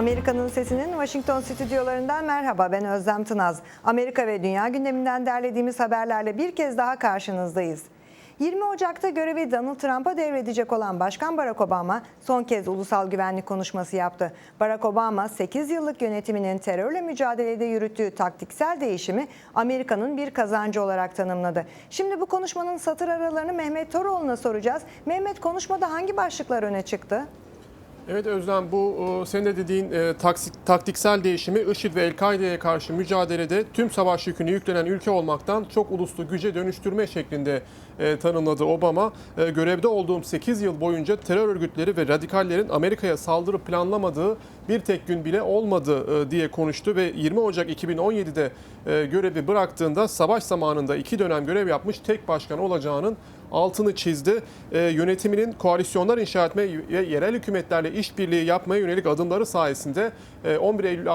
Amerika'nın Sesi'nin Washington stüdyolarından merhaba ben Özlem Tınaz. Amerika ve dünya gündeminden derlediğimiz haberlerle bir kez daha karşınızdayız. 20 Ocak'ta görevi Donald Trump'a devredecek olan Başkan Barack Obama son kez ulusal güvenlik konuşması yaptı. Barack Obama 8 yıllık yönetiminin terörle mücadelede yürüttüğü taktiksel değişimi Amerika'nın bir kazancı olarak tanımladı. Şimdi bu konuşmanın satır aralarını Mehmet Toroğlu'na soracağız. Mehmet konuşmada hangi başlıklar öne çıktı? Evet Özlem bu senin de dediğin e, taksi- taktiksel değişimi IŞİD ve El-Kaide'ye karşı mücadelede tüm savaş yükünü yüklenen ülke olmaktan çok uluslu güce dönüştürme şeklinde e, tanımladı Obama. E, görevde olduğum 8 yıl boyunca terör örgütleri ve radikallerin Amerika'ya saldırı planlamadığı bir tek gün bile olmadı diye konuştu ve 20 Ocak 2017'de e, görevi bıraktığında savaş zamanında iki dönem görev yapmış tek başkan olacağının altını çizdi. E, yönetiminin koalisyonlar inşa etme ve yerel hükümetlerle işbirliği yapmaya yönelik adımları sayesinde e, 11 Eylül,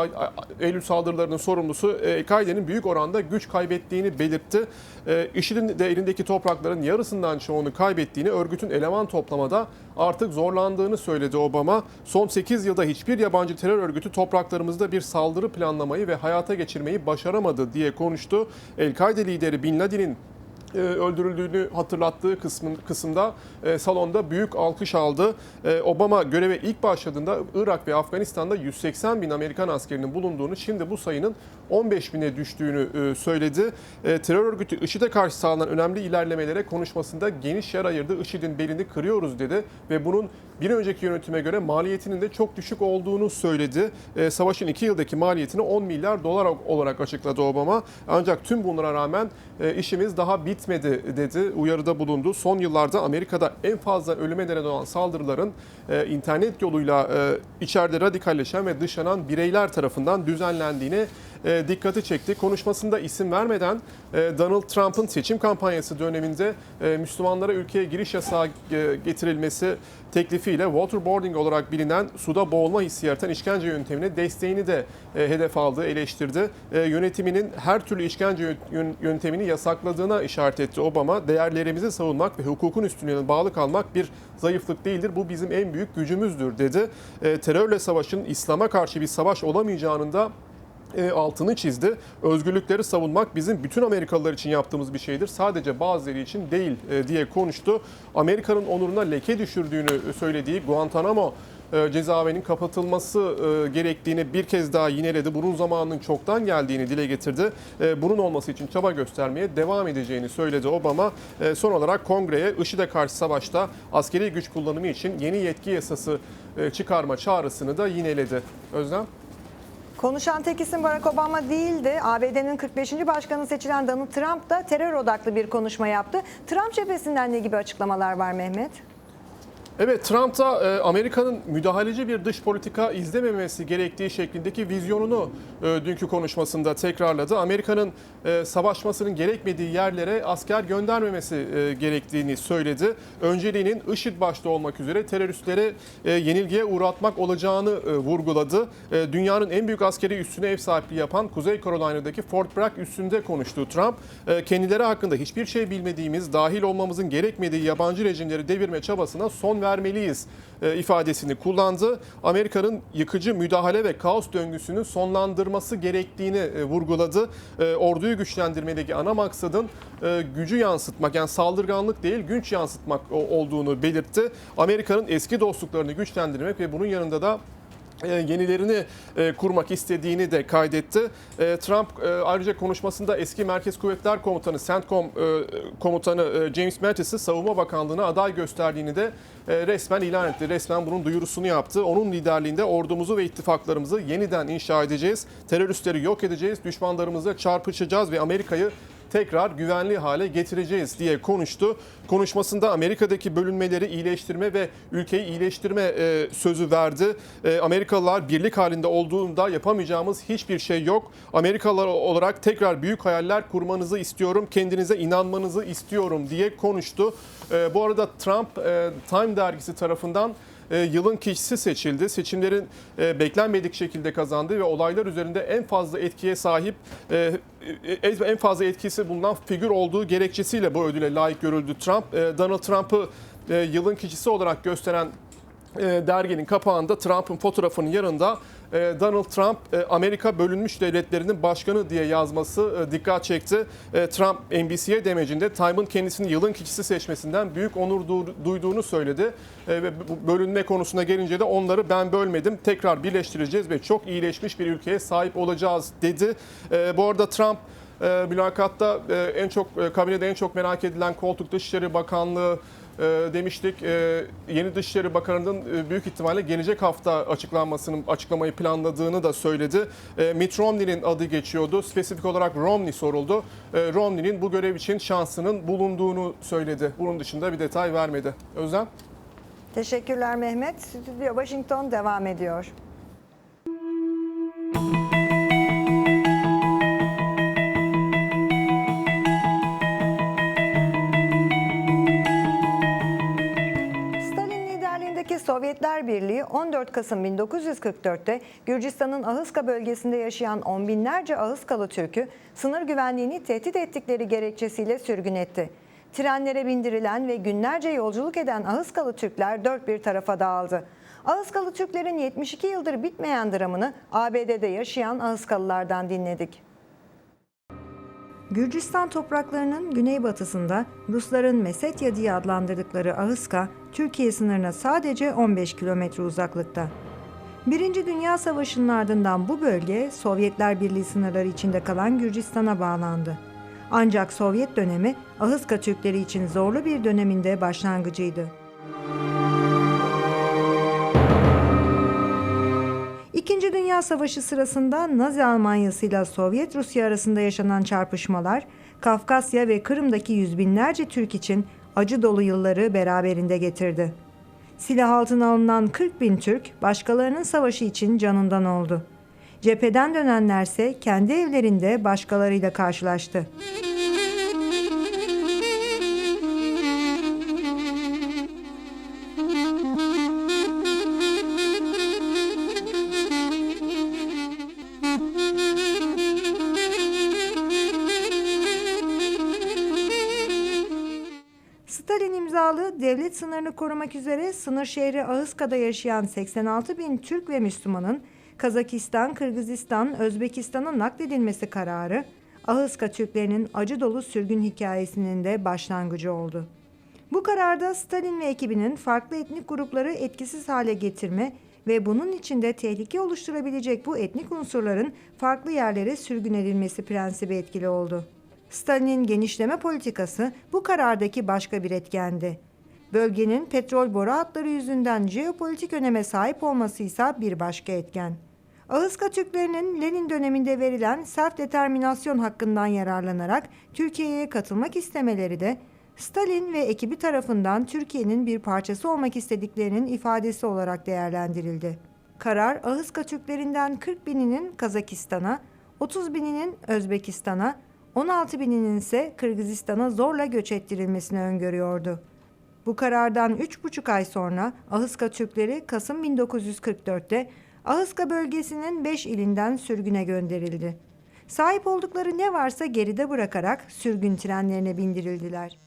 Eylül saldırılarının sorumlusu El-Kaide'nin büyük oranda güç kaybettiğini belirtti. E, IŞİD'in de elindeki toprakların yarısından çoğunu kaybettiğini, örgütün eleman toplamada artık zorlandığını söyledi Obama. Son 8 yılda hiçbir yabancı terör örgütü topraklarımızda bir saldırı planlamayı ve hayata geçirmeyi başaramadı diye konuştu. El-Kaide lideri Bin Laden'in e, öldürüldüğünü hatırlattığı kısmın, kısımda e, salonda büyük alkış aldı. E, Obama göreve ilk başladığında Irak ve Afganistan'da 180 bin Amerikan askerinin bulunduğunu, şimdi bu sayının 15 bine düştüğünü e, söyledi. E, terör örgütü IŞİD'e karşı sağlanan önemli ilerlemelere konuşmasında geniş yer ayırdı. IŞİD'in belini kırıyoruz dedi ve bunun bir önceki yönetime göre maliyetinin de çok düşük olduğunu söyledi. E, savaşın iki yıldaki maliyetini 10 milyar dolar olarak açıkladı Obama. Ancak tüm bunlara rağmen e, işimiz daha bitmedi dedi. Uyarıda bulundu. Son yıllarda Amerika'da en fazla ölüme neden olan saldırıların e, internet yoluyla e, içeride radikalleşen ve dışlanan bireyler tarafından düzenlendiğine e, dikkati çekti. Konuşmasında isim vermeden e, Donald Trump'ın seçim kampanyası döneminde e, Müslümanlara ülkeye giriş yasağı getirilmesi teklifiyle waterboarding olarak bilinen suda boğulma hissi yaratan işkence yöntemine desteğini de hedef aldı, eleştirdi. Yönetiminin her türlü işkence yön- yöntemini yasakladığına işaret etti Obama. Değerlerimizi savunmak ve hukukun üstünlüğüne bağlı kalmak bir zayıflık değildir. Bu bizim en büyük gücümüzdür dedi. Terörle savaşın İslam'a karşı bir savaş olamayacağının da e, altını çizdi. Özgürlükleri savunmak bizim bütün Amerikalılar için yaptığımız bir şeydir. Sadece bazıları için değil e, diye konuştu. Amerika'nın onuruna leke düşürdüğünü söylediği Guantanamo e, cezaevinin kapatılması gerektiğini bir kez daha yineledi. Bunun zamanının çoktan geldiğini dile getirdi. Bunun olması için çaba göstermeye devam edeceğini söyledi Obama. Son olarak kongreye IŞİD'e karşı savaşta askeri güç kullanımı için yeni yetki yasası çıkarma çağrısını da yineledi. Özlem? Konuşan tek isim Barack Obama değildi. ABD'nin 45. başkanı seçilen Donald Trump da terör odaklı bir konuşma yaptı. Trump cephesinden ne gibi açıklamalar var Mehmet? Evet Trump da e, Amerika'nın müdahaleci bir dış politika izlememesi gerektiği şeklindeki vizyonunu e, dünkü konuşmasında tekrarladı. Amerika'nın e, savaşmasının gerekmediği yerlere asker göndermemesi gerektiğini söyledi. Önceliğinin IŞİD başta olmak üzere teröristleri e, yenilgiye uğratmak olacağını vurguladı. Dünyanın en büyük askeri üssüne ev sahipliği yapan Kuzey Carolina'daki Fort Bragg üssünde konuştu Trump. Kendileri hakkında hiçbir şey bilmediğimiz, dahil olmamızın gerekmediği yabancı rejimleri devirme çabasına son vermeliyiz e, ifadesini kullandı. Amerika'nın yıkıcı müdahale ve kaos döngüsünü sonlandırması gerektiğini e, vurguladı. E, Orduyu güçlendirmedeki ana maksadın gücü yansıtmak yani saldırganlık değil güç yansıtmak olduğunu belirtti. Amerika'nın eski dostluklarını güçlendirmek ve bunun yanında da yenilerini e, kurmak istediğini de kaydetti. E, Trump e, ayrıca konuşmasında eski Merkez Kuvvetler Komutanı, CENTCOM e, Komutanı e, James Mattis'i Savunma Bakanlığı'na aday gösterdiğini de e, resmen ilan etti. Resmen bunun duyurusunu yaptı. Onun liderliğinde ordumuzu ve ittifaklarımızı yeniden inşa edeceğiz. Teröristleri yok edeceğiz. Düşmanlarımızla çarpışacağız ve Amerika'yı tekrar güvenli hale getireceğiz diye konuştu. Konuşmasında Amerika'daki bölünmeleri iyileştirme ve ülkeyi iyileştirme e, sözü verdi. E, Amerikalılar birlik halinde olduğunda yapamayacağımız hiçbir şey yok. Amerikalılar olarak tekrar büyük hayaller kurmanızı istiyorum, kendinize inanmanızı istiyorum diye konuştu. E, bu arada Trump e, Time dergisi tarafından e, yılın kişisi seçildi. Seçimlerin e, beklenmedik şekilde kazandığı ve olaylar üzerinde en fazla etkiye sahip e, en fazla etkisi bulunan figür olduğu gerekçesiyle bu ödüle layık görüldü Trump. Donald Trump'ı yılın kişisi olarak gösteren derginin kapağında Trump'ın fotoğrafının yanında e, Donald Trump e, Amerika bölünmüş devletlerinin başkanı diye yazması e, dikkat çekti. E, Trump NBC'ye demecinde Time'ın kendisini yılın kişisi seçmesinden büyük onur du- duyduğunu söyledi. E, Ve bölünme konusuna gelince de onları ben bölmedim tekrar birleştireceğiz ve çok iyileşmiş bir ülkeye sahip olacağız dedi. E, Bu arada Trump e, mülakatta e, en çok e, kabinede en çok merak edilen koltuk Dışişleri Bakanlığı e, demiştik. E, yeni Dışişleri Bakanı'nın e, büyük ihtimalle gelecek hafta açıklanmasının açıklamayı planladığını da söyledi. E, Mitt Romney'nin adı geçiyordu. Spesifik olarak Romney soruldu. E, Romney'nin bu görev için şansının bulunduğunu söyledi. Bunun dışında bir detay vermedi. Özlem? Teşekkürler Mehmet. Stüdyo Washington devam ediyor. Stalin Birliği 14 Kasım 1944'te Gürcistan'ın Ahıska bölgesinde yaşayan on binlerce Ahıskalı Türk'ü sınır güvenliğini tehdit ettikleri gerekçesiyle sürgün etti. Trenlere bindirilen ve günlerce yolculuk eden Ahıskalı Türkler dört bir tarafa dağıldı. Ahıskalı Türklerin 72 yıldır bitmeyen dramını ABD'de yaşayan Ahıskalılardan dinledik. Gürcistan topraklarının güneybatısında Rusların Mesetya diye adlandırdıkları Ahıska, Türkiye sınırına sadece 15 kilometre uzaklıkta. Birinci Dünya Savaşı'nın ardından bu bölge Sovyetler Birliği sınırları içinde kalan Gürcistan'a bağlandı. Ancak Sovyet dönemi Ahıska Türkleri için zorlu bir döneminde başlangıcıydı. İkinci Dünya Savaşı sırasında Nazi Almanyası ile Sovyet Rusya arasında yaşanan çarpışmalar, Kafkasya ve Kırım'daki yüz binlerce Türk için acı dolu yılları beraberinde getirdi. Silah altına alınan 40 bin Türk, başkalarının savaşı için canından oldu. Cepheden dönenlerse kendi evlerinde başkalarıyla karşılaştı. Stalin korumak üzere sınır şehri Ahıska'da yaşayan 86 bin Türk ve Müslümanın Kazakistan, Kırgızistan, Özbekistan'a nakledilmesi kararı Ahıska Türklerinin acı dolu sürgün hikayesinin de başlangıcı oldu. Bu kararda Stalin ve ekibinin farklı etnik grupları etkisiz hale getirme ve bunun içinde tehlike oluşturabilecek bu etnik unsurların farklı yerlere sürgün edilmesi prensibi etkili oldu. Stalin'in genişleme politikası bu karardaki başka bir etkendi. Bölgenin petrol boru hatları yüzünden jeopolitik öneme sahip olması ise bir başka etken. Ahıska Türklerinin Lenin döneminde verilen self determinasyon hakkından yararlanarak Türkiye'ye katılmak istemeleri de Stalin ve ekibi tarafından Türkiye'nin bir parçası olmak istediklerinin ifadesi olarak değerlendirildi. Karar Ahıska Türklerinden 40 bininin Kazakistan'a, 30 bininin Özbekistan'a, 16 bininin ise Kırgızistan'a zorla göç ettirilmesini öngörüyordu. Bu karardan 3,5 ay sonra Ahıska Türkleri Kasım 1944'te Ahıska bölgesinin 5 ilinden sürgüne gönderildi. Sahip oldukları ne varsa geride bırakarak sürgün trenlerine bindirildiler.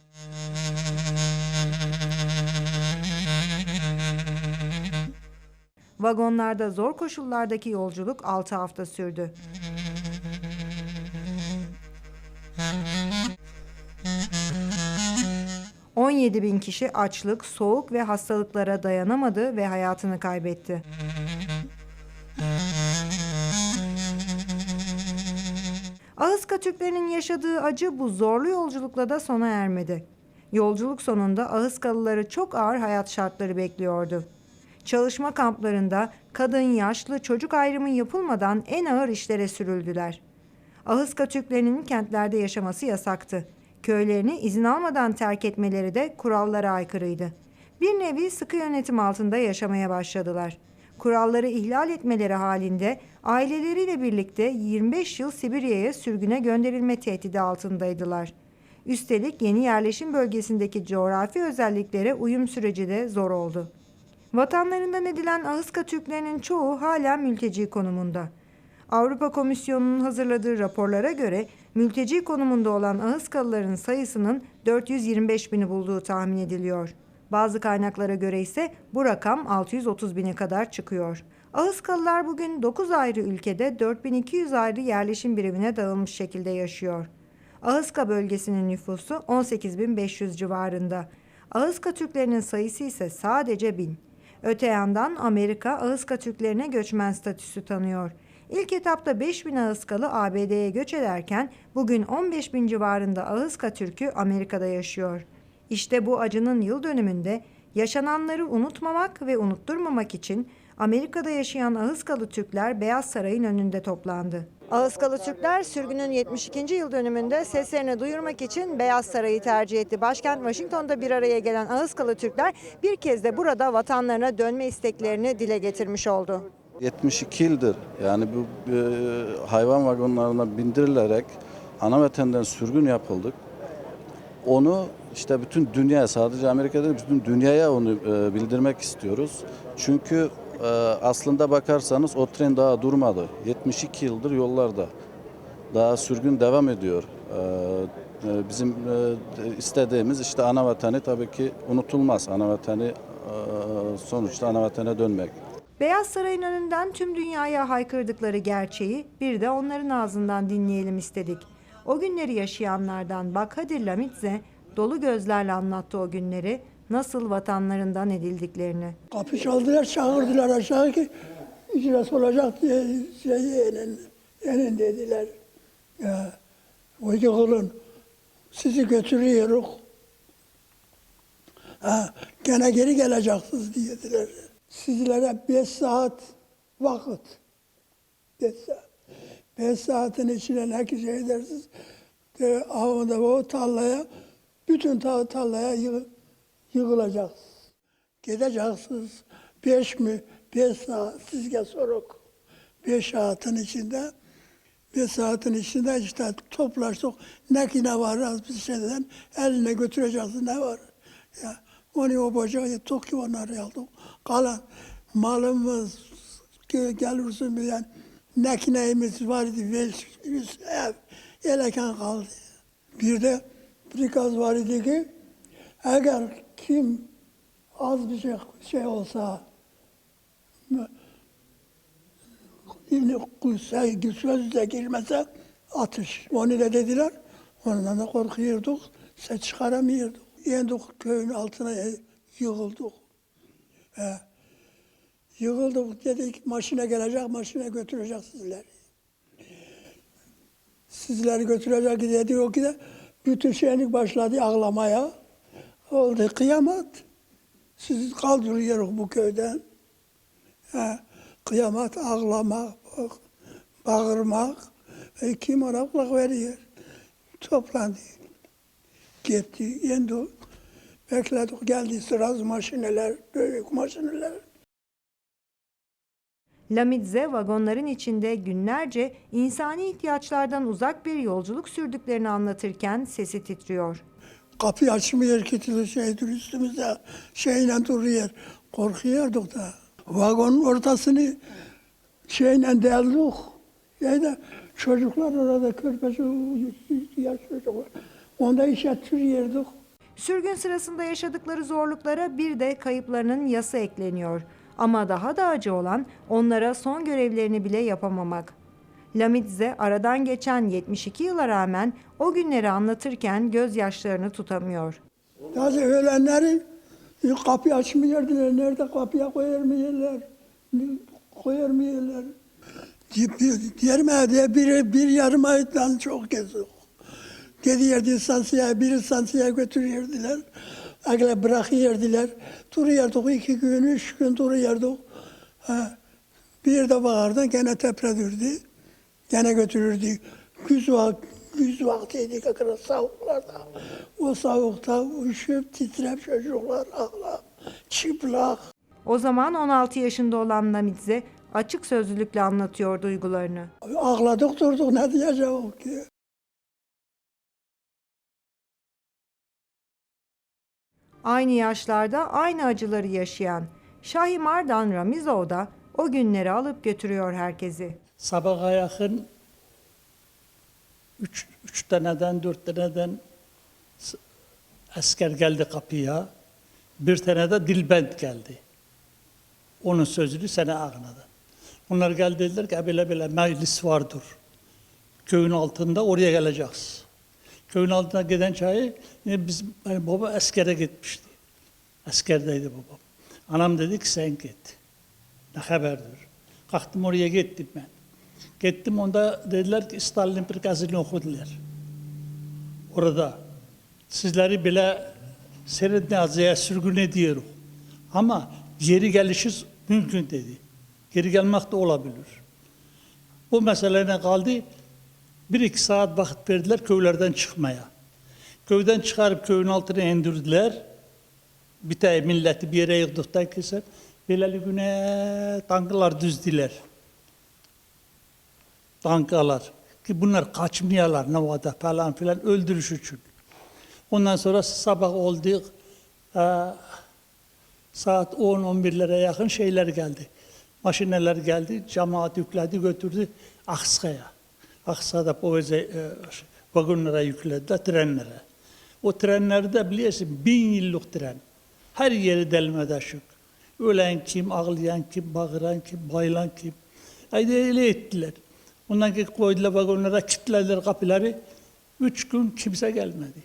Vagonlarda zor koşullardaki yolculuk 6 hafta sürdü. ...17 bin kişi açlık, soğuk ve hastalıklara dayanamadı ve hayatını kaybetti. Ahıska Türklerinin yaşadığı acı bu zorlu yolculukla da sona ermedi. Yolculuk sonunda Ahıskalıları çok ağır hayat şartları bekliyordu. Çalışma kamplarında kadın, yaşlı, çocuk ayrımı yapılmadan en ağır işlere sürüldüler. Ahıska Türklerinin kentlerde yaşaması yasaktı. Köylerini izin almadan terk etmeleri de kurallara aykırıydı. Bir nevi sıkı yönetim altında yaşamaya başladılar. Kuralları ihlal etmeleri halinde aileleriyle birlikte 25 yıl Sibirya'ya sürgüne gönderilme tehdidi altındaydılar. Üstelik yeni yerleşim bölgesindeki coğrafi özelliklere uyum süreci de zor oldu. Vatanlarından edilen Ahıska Türklerinin çoğu hala mülteci konumunda. Avrupa Komisyonu'nun hazırladığı raporlara göre mülteci konumunda olan Ahıskalıların sayısının 425 bini bulduğu tahmin ediliyor. Bazı kaynaklara göre ise bu rakam 630 bine kadar çıkıyor. Ahıskalılar bugün 9 ayrı ülkede 4200 ayrı yerleşim birimine dağılmış şekilde yaşıyor. Ahıska bölgesinin nüfusu 18.500 civarında. Ahıska Türklerinin sayısı ise sadece 1000. Öte yandan Amerika Ahıska Türklerine göçmen statüsü tanıyor. İlk etapta 5000 Ahıskalı ABD'ye göç ederken bugün 15 bin civarında Ahıska Türk'ü Amerika'da yaşıyor. İşte bu acının yıl dönümünde yaşananları unutmamak ve unutturmamak için Amerika'da yaşayan Ahıskalı Türkler Beyaz Saray'ın önünde toplandı. Ahıskalı Türkler sürgünün 72. yıl dönümünde seslerini duyurmak için Beyaz Saray'ı tercih etti. Başkent Washington'da bir araya gelen Ahıskalı Türkler bir kez de burada vatanlarına dönme isteklerini dile getirmiş oldu. 72 yıldır yani bu e, hayvan vagonlarına bindirilerek ana vatenden sürgün yapıldık. Onu işte bütün dünya sadece Amerika'da değil, bütün dünyaya onu e, bildirmek istiyoruz. Çünkü e, aslında bakarsanız o tren daha durmadı. 72 yıldır yollarda. Daha sürgün devam ediyor. E, e, bizim e, istediğimiz işte ana vatanı tabii ki unutulmaz. Ana vatanı e, sonuçta ana vatana dönmek. Beyaz Saray'ın önünden tüm dünyaya haykırdıkları gerçeği bir de onların ağzından dinleyelim istedik. O günleri yaşayanlardan Bakhadir Lamitze dolu gözlerle anlattı o günleri, nasıl vatanlarından edildiklerini. Kapı çaldılar, çağırdılar aşağı ki icras olacak diye şey enin dediler. Ya, hoca olun, sizi götürüyoruz. Ha, gene geri geleceksiniz dediler. Sizlere beş saat vakit. Beş saat. Beş saatin içine ne ki şey edersiniz? De, avında o tarlaya, bütün ta tarlaya yığ, yığılacaksınız. Gideceksiniz. Beş mi? Beş saat. Sizge soruk. Beş saatin içinde beş saatin içinde işte toplaştık. Ne ki ne var az bir şeyden eline götüreceksin ne var. Ya, onu o bacağı onları aldık. Kalan malımız ge- gelirsin bilen ne ki neyimiz vardı. Yüz ev. Eleken kaldı. Bir de gaz var idi ki eğer kim az bir şey, şey olsa sözle girmese atış. Onu da dediler. Ondan da korkuyorduk. Ses çıkaramıyorduk. Yendik köyün altına yığıldık. He. Yığıldık dedik maşine gelecek, maşine götürecek sizleri. Sizleri götürecek dedi o ki de bütün şenlik başladı ağlamaya. Oldu kıyamet. Sizi kaldırıyoruz bu köyden. He, kıyamet ağlamak, bağırmak. E, kim ona kulak veriyor? Toplandı. Gitti, indi. Bekledik, geldi sıraz maşineler, büyük maşineler. Lamidze vagonların içinde günlerce insani ihtiyaçlardan uzak bir yolculuk sürdüklerini anlatırken sesi titriyor. Kapıyı açmıyor ki şeydir üstümüzde şeyle duruyor. Korkuyorduk da. Vagonun ortasını şeyle deldik. Şeyde çocuklar orada körpesi yaş çocuklar. Onda işe türüyorduk. Sürgün sırasında yaşadıkları zorluklara bir de kayıplarının yası ekleniyor. Ama daha da acı olan onlara son görevlerini bile yapamamak. Lamidze aradan geçen 72 yıla rağmen o günleri anlatırken gözyaşlarını tutamıyor. Daha ölenleri kapıyı açmıyordular. Nerede kapıya koyar mı yerler? Koyar mı yerler? Diğer bir, bir yarım aydan çok gezdik. Gidiyordu İstansiya'ya, bir İstansiya'ya götürüyordular. Öyle bırakıyordular. Duruyorduk iki gün, üç gün duruyorduk. Ha. Bir de bağırdı, gene tepredürdü. Gene götürürdü. Güz, vak güz vaktiydi kakara soğuklarda. O soğukta üşüp titrep çocuklar ağlar. Çıplak. O zaman 16 yaşında olan Lamidze açık sözlülükle anlatıyor duygularını. Ağladık durduk ne diyeceğim ki? Aynı yaşlarda aynı acıları yaşayan Şahi Mardan Ramizov da o günleri alıp götürüyor herkesi. Sabaha yakın üç, üç taneden, dört taneden asker geldi kapıya. Bir tane de Dilbent geldi. Onun sözünü sene ağnadı. Onlar geldi dediler ki böyle böyle meclis vardır. Köyün altında oraya geleceğiz. Köyün altına giden çayı yine bizim benim baba askere gitmişti. Askerdeydi babam. Anam dedi ki sen git. Ne haberdir? Kalktım oraya gittim ben. Gittim onda dediler ki Stalin prikazını okudular. Orada sizleri bile seyret nazıya sürgün ediyoruz. Ama geri gelişiz mümkün dedi. Geri gelmek de olabilir. Bu mesele ne kaldı? Bir iki saat vakit verdiler köylerden çıkmaya. Köyden çıkarıp köyün altına indirdiler. Bir tane milleti bir yere yığdıktan keser. Belali güne tanklar düzdüler. Tankalar. Ki bunlar kaçmayalar Navada falan filan öldürüş için. Ondan sonra sabah oldu. e, saat 10-11'lere yakın şeyler geldi. Maşineler geldi, cemaat yükledi, götürdü Aksa'ya. Aksa'da poveze vagonlara yüklediler, trenlere. O trenlerde biliyorsun bin yıllık tren. Her yeri delme daşık. Ölen kim, ağlayan kim, bağıran kim, bayılan kim. Haydi öyle ettiler. Ondan ki koydular vagonlara, kilitlediler kapıları. Üç gün kimse gelmedi.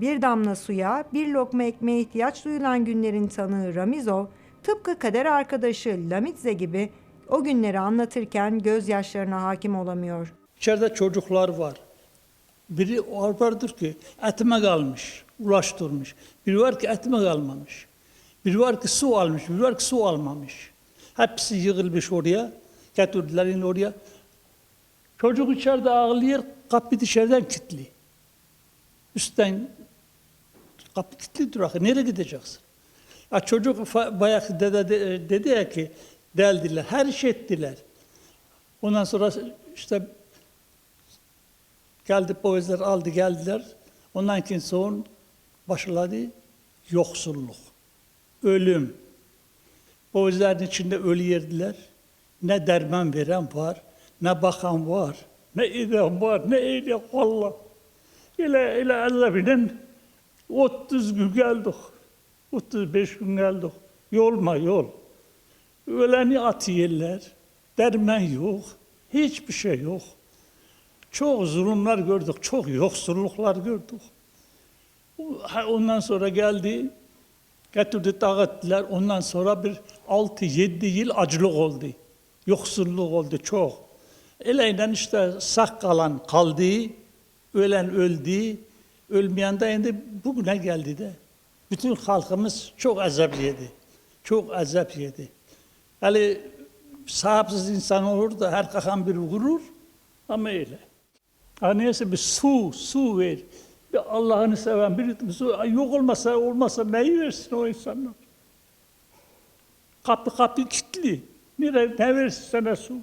Bir damla suya, bir lokma ekmeğe ihtiyaç duyulan günlerin tanığı Ramizov, tıpkı kader arkadaşı Lamitze gibi o günleri anlatırken gözyaşlarına hakim olamıyor. İçeride çocuklar var. Biri var- vardır ki etime kalmış, ulaştırmış. Biri var ki etime kalmamış. Biri var ki su almış, biri var ki su almamış. Hepsi yığılmış oraya. Getirdiler yine oraya. Çocuk içeride ağlıyor, kapı dışarıdan kilitli. Üstten kapı kilitli durak. Nereye gideceksin? Ha, çocuk bayağı dede, de- dedi ya ki deldiler, her şey ettiler. Ondan sonra işte geldi poezler aldı geldiler. Ondan ki son başladı yoksulluk, ölüm. Poezlerin içinde ölü yerdiler. Ne derman veren var, ne bakan var, ne eden var, ne eden Allah. İle ile azabinin 30 gün geldik. 35 gün geldik. Yolma yol. Öleni atıyorlar. Derman yok. Hiçbir şey yok. Çok zulümler gördük, çok yoksulluklar gördük. Ondan sonra geldi, getirdi dağıttılar. Ondan sonra bir 6-7 yıl acılık oldu. Yoksulluk oldu çok. Eleyle işte sağ kalan kaldı, ölen öldü, ölmeyen de şimdi bugüne geldi de. Bütün halkımız çok azap yedi. Çok azap yedi. Yani sahipsiz insan olur da her kakan bir vurur ama öyle. Ha neyse bir su, su ver. Bir Allah'ını seven bir su yok olmasa olmasa neyi versin o insanlar? Kapı kapı kilitli. Nere, ne versin sana su?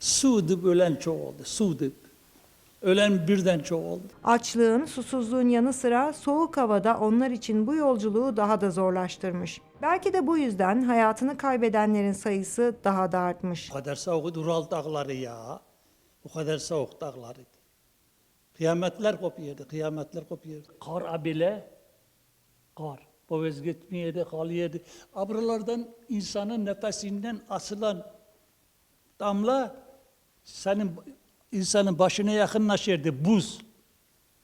Su deyip ölen çok oldu. Su deyip. Ölen birden çok oldu. Açlığın, susuzluğun yanı sıra soğuk havada onlar için bu yolculuğu daha da zorlaştırmış. Belki de bu yüzden hayatını kaybedenlerin sayısı daha da artmış. O kadar soğuk Ural dağları ya. O kadar soğuk dağlarıydı. Kıyametler kopuyordu, kıyametler kopuyordu. Kar abile, kar. Povez gitmiyordu, kalıyordu. Abralardan insanın nefesinden asılan damla senin insanın başına yakınlaşırdı, buz.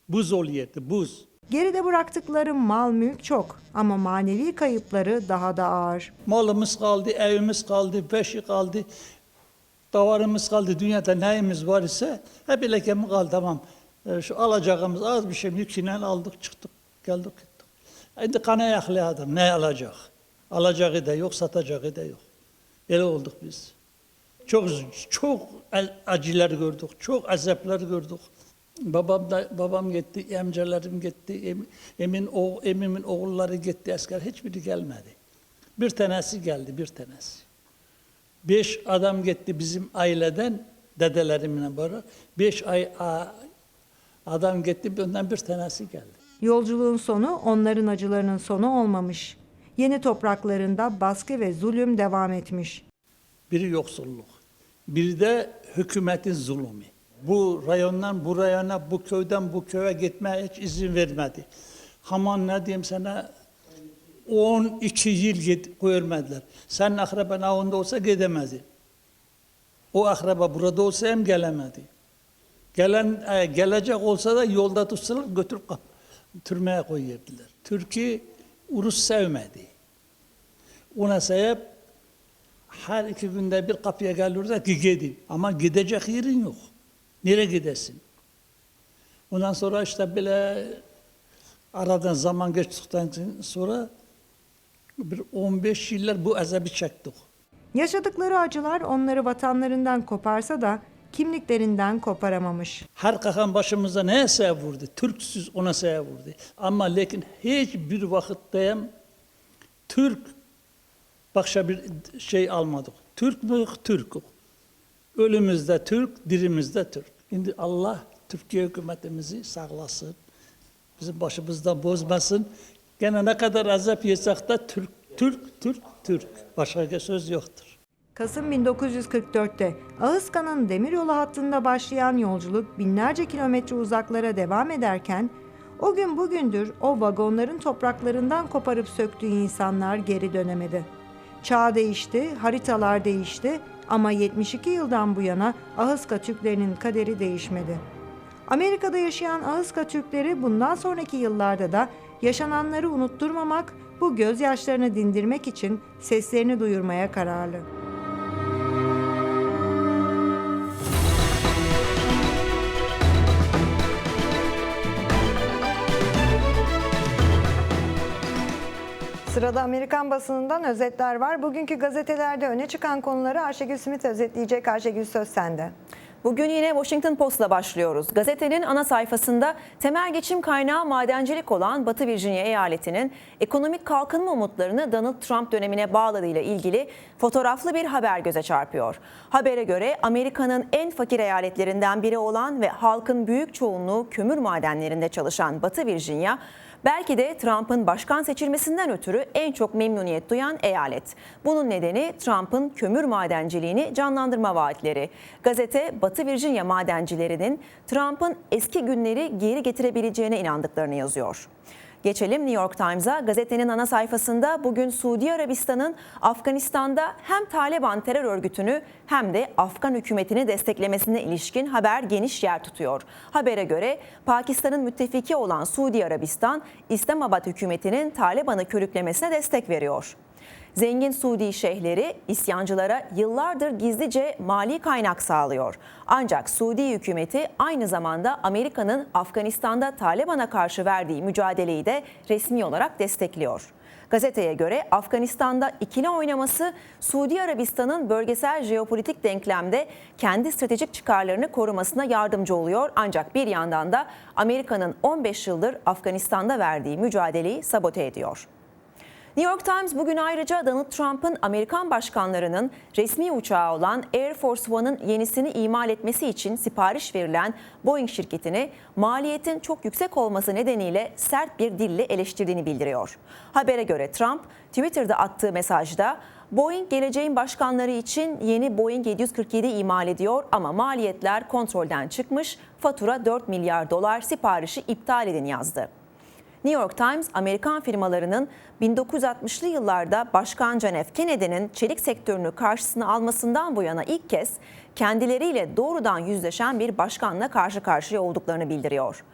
Buz oluyordu, buz. Geride bıraktıkları mal mülk çok ama manevi kayıpları daha da ağır. Malımız kaldı, evimiz kaldı, beşi kaldı, davarımız kaldı, dünyada neyimiz var ise hep ilekemi kaldı tamam. E, Şu alacağımız az bir şey yüküyle aldık çıktık geldik gittik. Şimdi kana yaklı adam ne alacak? Alacağı da yok, satacağı da yok. Öyle olduk biz. Çok çok acılar gördük, çok azaplar gördük. Babam da babam gitti, amcalarım gitti, em, emin o emimin oğulları gitti asker hiçbiri gelmedi. Bir tanesi geldi, bir tanesi. Beş adam gitti bizim aileden, dedelerimle beraber. Beş ay a, adam gitti, ondan bir tanesi geldi. Yolculuğun sonu onların acılarının sonu olmamış. Yeni topraklarında baskı ve zulüm devam etmiş. Biri yoksulluk, biri de hükümetin zulmü. Bu rayondan bu rayona, bu köyden bu köye gitmeye hiç izin vermedi. Haman ne diyeyim sana, 12 yıl git, görmediler. Senin akraban onda olsa gidemedi. O akraba burada olsa hem gelemedi. Gelen e, gelecek olsa da yolda tutsalar götürüp türmeye koyuyordular. Türkiye Urus sevmedi. Ona sebep her iki günde bir kapıya gelirler ki gidin. Ama gidecek yerin yok. Nereye gidesin? Ondan sonra işte böyle aradan zaman geçtikten sonra bir 15 yıllar bu azabı çektik. Yaşadıkları acılar onları vatanlarından koparsa da kimliklerinden koparamamış. Her kakan başımıza neyse vurdu. Türksüz ona seye vurdu. Ama lakin hiçbir vakitte Türk başka bir şey almadık. Türk mü? Türk'ük. Ölümüzde Türk, dirimizde Türk. Şimdi Allah Türkiye hükümetimizi sağlasın. Bizim başımızdan bozmasın. Gene ne kadar azap yesek de Türk, Türk, Türk, Türk. Başka söz yoktur. Kasım 1944'te Ağızkan'ın demiryolu hattında başlayan yolculuk binlerce kilometre uzaklara devam ederken o gün bugündür o vagonların topraklarından koparıp söktüğü insanlar geri dönemedi. Çağ değişti, haritalar değişti ama 72 yıldan bu yana Ahıska Türklerinin kaderi değişmedi. Amerika'da yaşayan Ahıska Türkleri bundan sonraki yıllarda da yaşananları unutturmamak, bu gözyaşlarını dindirmek için seslerini duyurmaya kararlı. Sırada Amerikan basınından özetler var. Bugünkü gazetelerde öne çıkan konuları Ayşegül Simit özetleyecek. Ayşegül söz sende. Bugün yine Washington Post'la başlıyoruz. Gazetenin ana sayfasında temel geçim kaynağı madencilik olan Batı Virginia eyaletinin ekonomik kalkınma umutlarını Donald Trump dönemine bağladığıyla ilgili fotoğraflı bir haber göze çarpıyor. Habere göre Amerika'nın en fakir eyaletlerinden biri olan ve halkın büyük çoğunluğu kömür madenlerinde çalışan Batı Virginia, Belki de Trump'ın başkan seçilmesinden ötürü en çok memnuniyet duyan eyalet. Bunun nedeni Trump'ın kömür madenciliğini canlandırma vaatleri. Gazete Batı Virginia madencilerinin Trump'ın eski günleri geri getirebileceğine inandıklarını yazıyor. Geçelim New York Times'a. Gazetenin ana sayfasında bugün Suudi Arabistan'ın Afganistan'da hem Taliban terör örgütünü hem de Afgan hükümetini desteklemesine ilişkin haber geniş yer tutuyor. Habere göre Pakistan'ın müttefiki olan Suudi Arabistan, İslamabad hükümetinin Taliban'ı körüklemesine destek veriyor. Zengin Suudi şeyhleri isyancılara yıllardır gizlice mali kaynak sağlıyor. Ancak Suudi hükümeti aynı zamanda Amerika'nın Afganistan'da Taliban'a karşı verdiği mücadeleyi de resmi olarak destekliyor. Gazeteye göre Afganistan'da ikili oynaması Suudi Arabistan'ın bölgesel jeopolitik denklemde kendi stratejik çıkarlarını korumasına yardımcı oluyor. Ancak bir yandan da Amerika'nın 15 yıldır Afganistan'da verdiği mücadeleyi sabote ediyor. New York Times bugün ayrıca Donald Trump'ın Amerikan başkanlarının resmi uçağı olan Air Force One'ın yenisini imal etmesi için sipariş verilen Boeing şirketini maliyetin çok yüksek olması nedeniyle sert bir dille eleştirdiğini bildiriyor. Habere göre Trump Twitter'da attığı mesajda Boeing geleceğin başkanları için yeni Boeing 747 imal ediyor ama maliyetler kontrolden çıkmış, fatura 4 milyar dolar siparişi iptal edin yazdı. New York Times, Amerikan firmalarının 1960'lı yıllarda Başkan John F. Kennedy'nin çelik sektörünü karşısına almasından bu yana ilk kez kendileriyle doğrudan yüzleşen bir başkanla karşı karşıya olduklarını bildiriyor.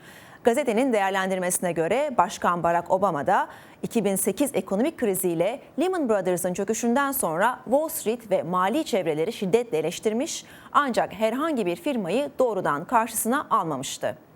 Gazetenin değerlendirmesine göre Başkan Barack Obama da 2008 ekonomik kriziyle Lehman Brothers'ın çöküşünden sonra Wall Street ve mali çevreleri şiddetle eleştirmiş ancak herhangi bir firmayı doğrudan karşısına almamıştı.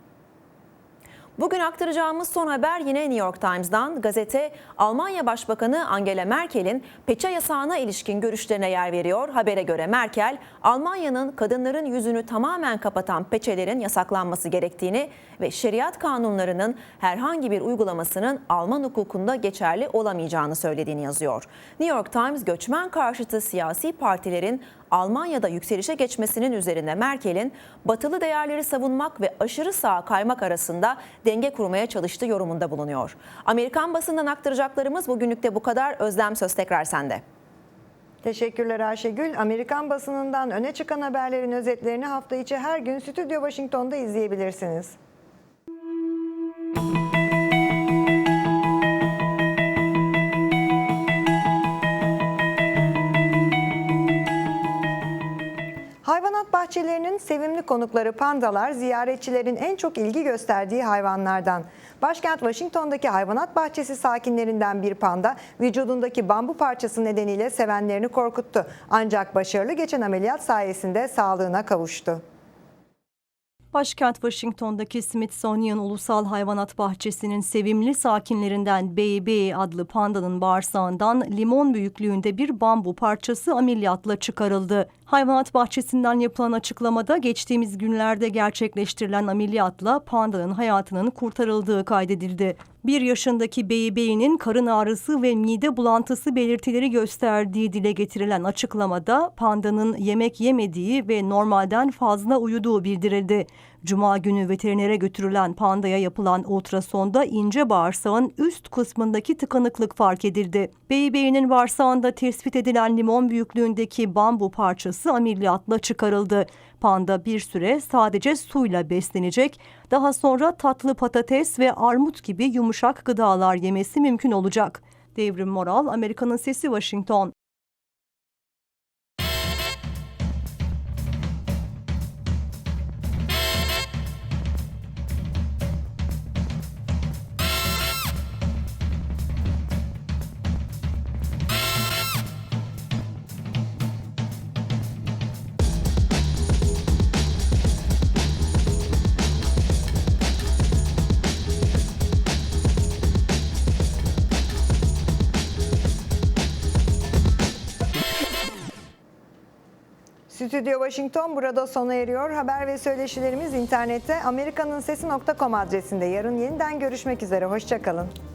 Bugün aktaracağımız son haber yine New York Times'dan. Gazete Almanya Başbakanı Angela Merkel'in peçe yasağına ilişkin görüşlerine yer veriyor. Habere göre Merkel, Almanya'nın kadınların yüzünü tamamen kapatan peçelerin yasaklanması gerektiğini ve şeriat kanunlarının herhangi bir uygulamasının Alman hukukunda geçerli olamayacağını söylediğini yazıyor. New York Times göçmen karşıtı siyasi partilerin Almanya'da yükselişe geçmesinin üzerine Merkel'in batılı değerleri savunmak ve aşırı sağa kaymak arasında denge kurmaya çalıştığı yorumunda bulunuyor. Amerikan basından aktaracaklarımız bugünlük de bu kadar. Özlem söz tekrar sende. Teşekkürler Ayşegül. Amerikan basınından öne çıkan haberlerin özetlerini hafta içi her gün Stüdyo Washington'da izleyebilirsiniz. Bahçelerinin sevimli konukları pandalar ziyaretçilerin en çok ilgi gösterdiği hayvanlardan. Başkent Washington'daki hayvanat bahçesi sakinlerinden bir panda vücudundaki bambu parçası nedeniyle sevenlerini korkuttu. Ancak başarılı geçen ameliyat sayesinde sağlığına kavuştu. Başkent Washington'daki Smithsonian Ulusal Hayvanat Bahçesi'nin sevimli sakinlerinden Baby adlı pandanın bağırsağından limon büyüklüğünde bir bambu parçası ameliyatla çıkarıldı. Hayvanat bahçesinden yapılan açıklamada geçtiğimiz günlerde gerçekleştirilen ameliyatla pandanın hayatının kurtarıldığı kaydedildi. Bir yaşındaki Baby'nin karın ağrısı ve mide bulantısı belirtileri gösterdiği dile getirilen açıklamada pandanın yemek yemediği ve normalden fazla uyuduğu bildirildi. Cuma günü veterinere götürülen pandaya yapılan ultrasonda ince bağırsağın üst kısmındaki tıkanıklık fark edildi. Baby'nin bağırsağında tespit edilen limon büyüklüğündeki bambu parçası ameliyatla çıkarıldı. Panda bir süre sadece suyla beslenecek, daha sonra tatlı patates ve armut gibi yumuşak gıdalar yemesi mümkün olacak. Devrim Moral, Amerika'nın Sesi Washington. Stüdyo Washington burada sona eriyor. Haber ve söyleşilerimiz internette amerikanınsesi.com adresinde. Yarın yeniden görüşmek üzere. Hoşçakalın.